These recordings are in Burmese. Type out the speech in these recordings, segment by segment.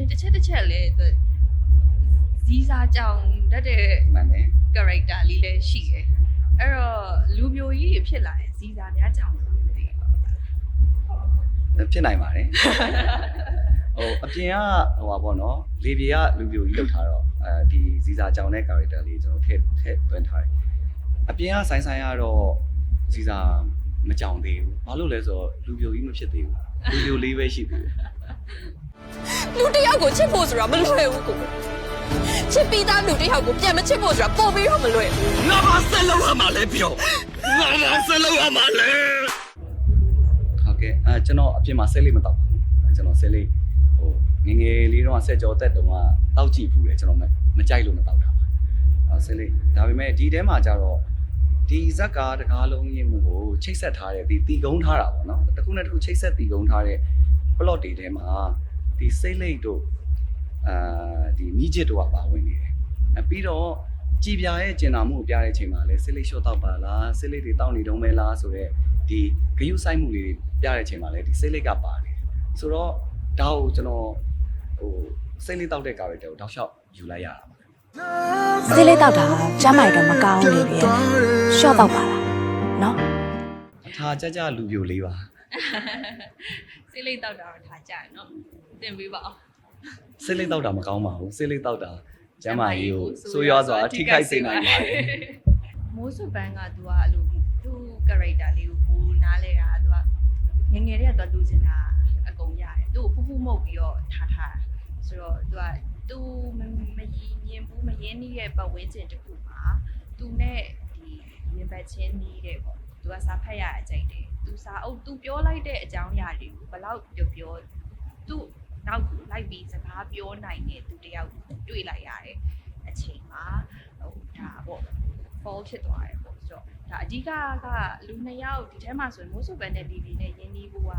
ည်းနည်းတစ်ချက်တစ်ချက်လဲသူဇီးစားကြောင်တတ်တဲ့မှန်တယ် character လေးလည်းရှိတယ်အဲ့တော့လူမျိုးကြီးတွေဖြစ်လာရင်ဇီးစားများကြောင်လို့မသိဘူးဖြစ်နိုင်ပါတယ်ဟိုအပြင်ကဟိုပါပေါ့နော်လေပြေကလူပြိုကြီးလောက်ထားတော့အဲဒီဇီစာကြောင်တဲ့ character လေးကျွန်တော်ထည့်ထည့်သွင်းထားတယ်အပြင်ကဆိုင်ဆိုင်ကတော့ဇီစာမကြောင်သေးဘူးဘာလို့လဲဆိုတော့လူပြိုကြီးမဖြစ်သေးဘူးလူပြိုလေးပဲရှိသေးတယ် လူတစ်ယောက်ကိုချစ်ဖို့ဆိုတာမလွယ်ဘူးကိုချစ်ပြီးသားလူတစ်ယောက်ကိုပြန်မချစ်ဖို့ဆိုတာပို့ပြီးတော့မလွယ်ဘူးငါဘာဆက်လုပ်ရမှာလဲပြောငါဘာဆက်လုပ်ရမှာလဲဟုတ်ကဲ့အဲကျွန်တော်အပြင်မှာဆက်လေးမတောက်ပါဘူးအဲကျွန်တော်ဆက်လေးဟိုငယ်ငယ်လေးတော့ဆက်ကြောတက်တုန်းကတောက်ကြည့်ဘူးလေကျွန်တော်မမကြိုက်လို့မတောက်တာပါအဲဆက်လေးဒါပေမဲ့ဒီထဲမှာကျတော့ဒီဇက်ကားတကားလုံးရင်းမှုကိုချိတ်ဆက်ထားတဲ့ဒီတီကုန်းထားတာပေါ့နော်တစ်ခုနဲ့တစ်ခုချိတ်ဆက်တီကုန်းထားတဲ့ plot တွေထဲမှာ ဒီစိတ်လိတ်တို့အာဒီမိကျစ်တို့ကပါဝင်နေတယ်အဲပြီးတော့ကြည်ပြာရဲ့ကျင်နာမှုကိုပြတဲ့အချိန်မှာလဲစိတ်လိတ်လျှော့တော့ပါလားစိတ်လိတ်တွေတောက်နေတုံးမဲလားဆိုတော့ဒီဂယုဆိုင်မှုလေးတွေပြတဲ့အချိန်မှာလဲဒီစိတ်လိတ်ကပါတယ်ဆိုတော့ဒါကိုကျွန်တော်ဟိုစိတ်လိတ်တောက်တဲ့ character ကိုတောက်လျှောက်ယူလိုက်ရတာပါစိတ်လေးတောက်တာကျမ်းမိုက်တော့မကောင်းနေပြီရှော့တော့ပါလားနော်အထာကြကြလူပြိုလေးပါစိတ်လေးတောက်တာတော့ထားကြရနော် တင်ပေးပါအောင်စိတ်လိတ်တောက်တာမကောင်းပါဘူးစိတ်လိတ်တောက်တာကျမ်းမာရေးကိုဆိုးရွားစွာထိခိုက်စေနိုင်ပါတယ်မိုးစုပန်းကသူကအဲ့လိုသူ character လေးကိုဘူးနားလဲတာသူကငယ်ငယ်တည်းကသူလူချင်တာအကုန်ရတယ်သူ့ကိုဖူးဖူးမှုတ်ပြီးတော့ထားထားတာဆိုတော့သူကသူမမရင်မြင်ဘူးမရင်းနှီးတဲ့ပတ်ဝန်းကျင်တစ်ခုမှာသူနဲ့ဒီရင်ဘတ်ချင်းနှီးတဲ့ပေါ့သူကစားဖက်ရအကြိုက်တယ်သူစားအုပ်သူပြောလိုက်တဲ့အကြောင်းအရာတွေကိုဘယ်လောက်ပြောပြောသူ့ နောက်ကိုလိုက်ပြီးစကားပြောနိုင်တဲ့သူတယောက်တွေ့လိုက်ရတယ်အချိန်မှာဟိုဒါပေါ့ fall ဖြစ်သွားတယ်ပေါ့ဆိုတော့ဒါအဓိကကလူနှစ်ယောက်ဒီထဲမှာဆိုရင်မိုးစုပန်နဲ့လီလီနဲ့ရင်းနှီးဖို့က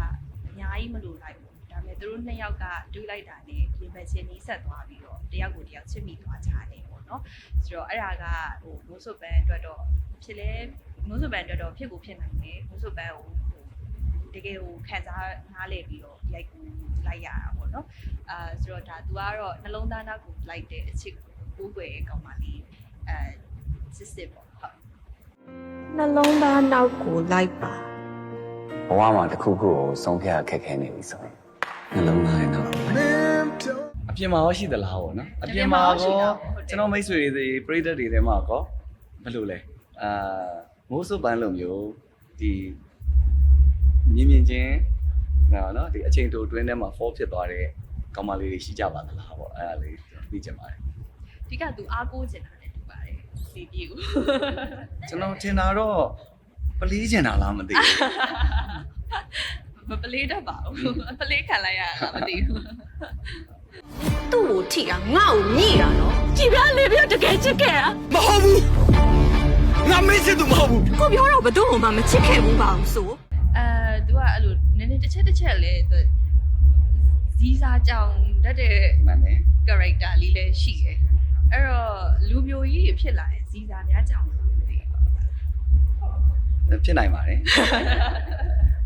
အများကြီးမလိုလိုက်ဘူးဒါပေမဲ့သူတို့နှစ်ယောက်ကတွေးလိုက်တာနဲ့ရင်ဘတ်ချင်းနီးဆက်သွားပြီးတော့တယောက်ကိုတယောက်ချစ်မိသွားကြတယ်ပေါ့နော်ဆိုတော့အဲ့ဒါကဟိုမိုးစုပန်အတွက်တော့ဖြစ်လဲမိုးစုပန်အတွက်တော့ဖြစ်ကိုဖြစ်နိုင်တယ်မိုးစုပန်ကိုဟို တကယ်ဟိုခံစားနားလည်ပြီးတော့ရိုက်ကူလိုက်ရတာပေါ့နော်အာဆိုတော့ဒါ तू ကတော့နှလုံးသားနောက်ကိုလိုက်တဲ့အချစ်ကိုကိုယ်ွယ်ကောင်းပါလိအဲစစ်စစ်ပေါ့ဟုတ်နှလုံးသားနောက်ကိုလိုက်ပါဘဝမှာတစ်ခုခုကိုဆုံးဖြတ်ခက်ခဲနေပြီဆိုရင်နှလုံးသားရဲ့နောက်ကိုလိုက်အပြင်မှာရောရှိသလားပေါ့နော်အပြင်မှာကောကျွန်တော်မိတ်ဆွေတွေပရိသတ်တွေထဲမှာကောဘယ်လိုလဲအာမိုးစုပ်ပန်းလိုမျိုးဒီ မြင်မြင်ချင်းနော်နော်ဒီအချိန်တိုတွင်းထဲမှာ fall ဖြစ်သွားတဲ့ကောင်မလေးတွေရှိကြပါသလားပေါ့အဲ့ဒါလေးသိချင်ပါတယ်အဓိက तू အားကိုးချင်တာနဲ့တူပါတယ်ဒီပြူကျွန်တော်ထင်တာတော့ပလီးချင်တာလားမသိဘူးမပလေးတတ်ပါဘူးအပလေးခံလိုက်ရတာမသိဘူးသူ့ကိုထိတာငါ့ကိုညိတာနော်ကြည်ပြားလေးပြားတကယ်ချစ်ခဲ့တာမဟုတ်ဘူးငါမင်းစစ်သူမဟုတ်ဘူးကိုပြောတော့ဘယ်သူ့မှမချစ်ခဲ့ဘူးပါဘူးဆို တစ်ချက်တစ်ချက်လဲ तू ဇီးစားကြောင်တတ်တဲ့မှန်တယ် character လေးလည်းရှိတယ်အဲ့တော့လူမျိုးကြီးတွေဖြစ်လာရင်ဇီးစားများကြောင်လို့မသိဘူးဖြစ်နိုင်ပါတယ်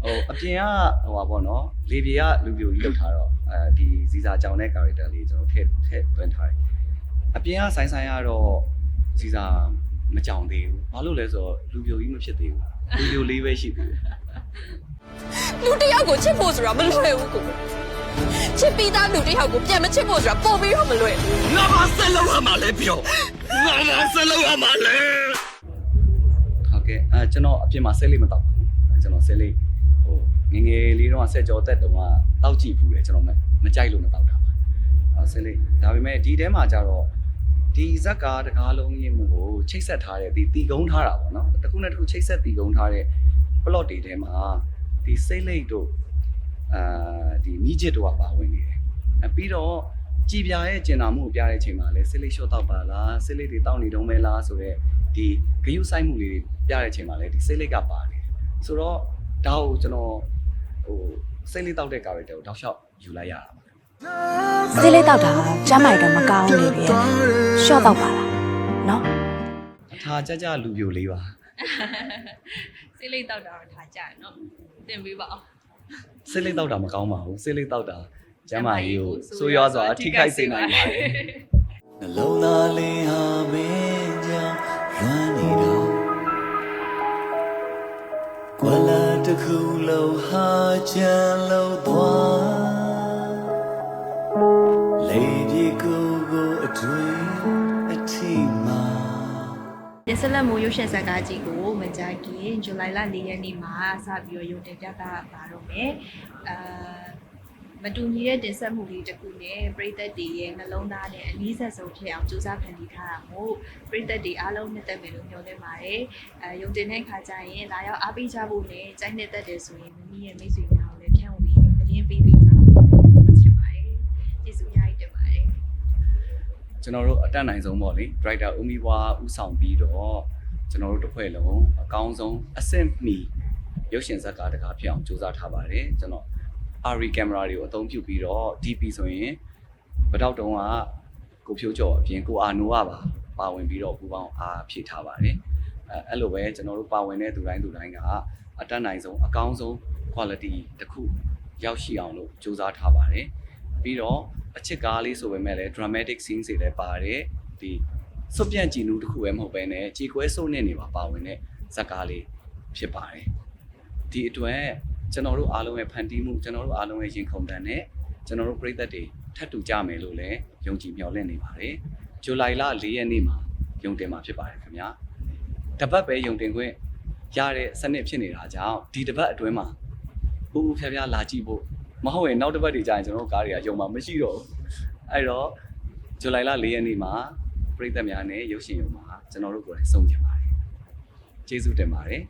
ဟိုအပြင်ကဟိုပါပေါ့နော်လေပြေကလူပြိုကြီးလောက်ထားတော့အဲဒီဇီစာကြောင်တဲ့ character လေးကျွန်တော်ထည့်ထည့်သွင်းထားတယ်အပြင်ကဆိုင်ဆိုင်ကတော့ဇီစာမကြောင်သေးဘူးဘာလို့လဲဆိုတော့လူပြိုကြီးမဖြစ်သေးဘူးလူပြိုလေးပဲရှိသေးတယ် လူတစ်ယောက်ကိုချစ်ဖို့ဆိုတာမလွယ်ဘူးကိုချစ်ပြီးသားလူတစ်ယောက်ကိုပြန်မချစ်ဖို့ဆိုတာပို့ပြီးတော့မလွယ်ဘူးငါဘာဆက်လုပ်ရမှာလဲပြောငါဘာဆက်လုပ်ရမှာလဲဟုတ်ကဲ့အဲကျွန်တော်အပြင်မှာဆက်လေးမတောက်ပါဘူးအဲကျွန်တော်ဆက်လေးဟိုငယ်ငယ်လေးတော့ဆက်ကြောတက်တုန်းကတောက်ကြည့်ဘူးလေကျွန်တော်မမကြိုက်လို့မတောက်တာပါအဲဆက်လေးဒါပေမဲ့ဒီထဲမှာကျတော့ဒီဇက်ကားတကားလုံးရင်းမှုကိုချိတ်ဆက်ထားတဲ့ဒီတီကုန်းထားတာပေါ့နော်တစ်ခုနဲ့တစ်ခုချိတ်ဆက်တီကုန်းထားတဲ့ plot တွေထဲမှာ ဒီစိတ်လိတ်တို့အာဒီမိကျစ်တို့ကပါဝင်နေတယ်အဲပြီးတော့ကြည်ပြာရဲ့ကျင်နာမှုကိုပြတဲ့အချိန်မှာလဲစိတ်လိတ်လျှော့တော့ပါလားစိတ်လိတ်တွေတောက်နေတုံးမဲလားဆိုတော့ဒီဂယုဆိုင်မှုလေးတွေပြတဲ့အချိန်မှာလဲဒီစိတ်လိတ်ကပါတယ်ဆိုတော့ဒါကိုကျွန်တော်ဟိုစိတ်လိတ်တောက်တဲ့ character ကိုတောက်လျှောက်ယူလိုက်ရတာပါစိတ်လေးတောက်တာကျမ်းမိုက်တော့မကောင်းနေပြီရှော့တော့ပါလားနော်အထာကြကြလူပြိုလေးပါစိတ်လေးတောက်တာတော့ထားကြရနော် တင်ပေးပါအောင်စိတ်လိတ်တောက်တာမကောင်းပါဘူးစိတ်လိတ်တောက်တာကျမ်းမာရေးကိုဆိုးရွားစွာထိခိုက်စေနိုင်ပါတယ်နှလုံးသားလေးဟာမင်းကြောင့်လွမ်းနေတော့ကွာလာတစ်ခုလုံးဟာချမ်းလို့သွားလေဒီကိုကိုအတွေ့အထိမှာတင်ဆက်လက်မိုးရုပ်ရှင်ဇာတ်ကားကြီးကိုမ ကြခင်ဇူလိုင်လ၄ရက်နေ့မှာစပြီးတော့ရုံတင်ပြသပါတော့မယ်အာမတူညီတဲ့တင်ဆက်မှုလေးတစ်ခုနဲ့ပြည်သက်တွေရဲ့နှလုံးသားနဲ့အနည်းဆက်ဆုံးဖြစ်အောင်ကြိုးစားဖန်တီးထားတာမို့ပြည်သက်တွေအားလုံးနှစ်သက်မယ်လို့ညွှန်နေပါတယ်အဲရုံတင်တဲ့ခါကျရင်လာရောက်အားပေးကြဖို့နဲ့ကြိုက်နှစ်သက်တယ်ဆိုရင်မမီးရဲ့မိတ်ဆွေများကိုလည်းဖြန့်ဝေသတင်းပေးပေးကြဖို့ပြောချင်ပါတယ်ကျေးဇူးအများကြီးတင်ပါတယ်ကျွန်တော်တို့အတက်နိုင်ဆုံးပေါ့လေ director ဦးမီဘွားဦးဆောင်ပြီးတော့ ကျွန်တော်တို့တစ်ဖွဲ့လုံးအကောင်းဆုံးအဆင့်မီရုပ်ရှင်ဇာတ်ကားတကားဖြစ်အောင်စူးစမ်းထားပါတယ်ကျွန်တော် RE camera တွေကိုအသုံးပြုပြီးတော့ DP ဆိုရင်ဗတောက်တုံးကကိုဖြိုးကျော်အပြင်ကိုအာနိုကပါပါဝင်ပြီးတော့ပူပေါင်းအားဖြည့်ထားပါတယ်အဲအဲ့လိုပဲကျွန်တော်တို့ပါဝင်တဲ့သူတိုင်းသူတိုင်းကအတက်နိုင်ဆုံးအကောင်းဆုံး quality တစ်ခုရောက်ရှိအောင်လို့စူးစမ်းထားပါတယ်ပြီးတော့အချစ်ကားလေးဆိုပေမဲ့လည်း dramatic scene တွေလည်းပါတယ်ဒီ စွပ်ပြန့်ကြည်နူးတစ်ခုပဲမဟုတ်ဘဲနဲ့ကြေကွဲစုံနေနေပါပါဝင်တဲ့ဇာတ်ကားလေးဖြစ်ပါတယ်ဒီအတွက်ကျွန်တော်တို့အားလုံးရဲ့ဖန်တီးမှုကျွန်တော်တို့အားလုံးရဲ့ရင်ခုန်တန်နဲ့ကျွန်တော်တို့ပြည်သက်တွေထပ်တူကြမယ်လို့လည်းယုံကြည်မျှော်လင့်နေပါတယ်ဇူလိုင်လ၄ရက်နေ့မှာယုံတင်မှာဖြစ်ပါတယ်ခင်ဗျာတပတ်ပဲယုံတင်ခွင့်ရတဲ့စနစ်ဖြစ်နေတာကြောင့်ဒီတပတ်အတွင်းမှာပူပူဖြားဖြားလာကြည့်ဖို့မဟုတ်ရင်နောက်တစ်ပတ်တွေကြာရင်ကျွန်တော်တို့ကားတွေကယုံမှာမရှိတော့ဘူးအဲ့တော့ဇူလိုင်လ၄ရက်နေ့မှာ ပြည်သက်များနဲ့ရုပ်ရှင်ရုံမှာကျွန်တော်တို့ကိုယ်တိုင်စုံကြပါတယ်ကျေးဇူးတင်ပါတယ်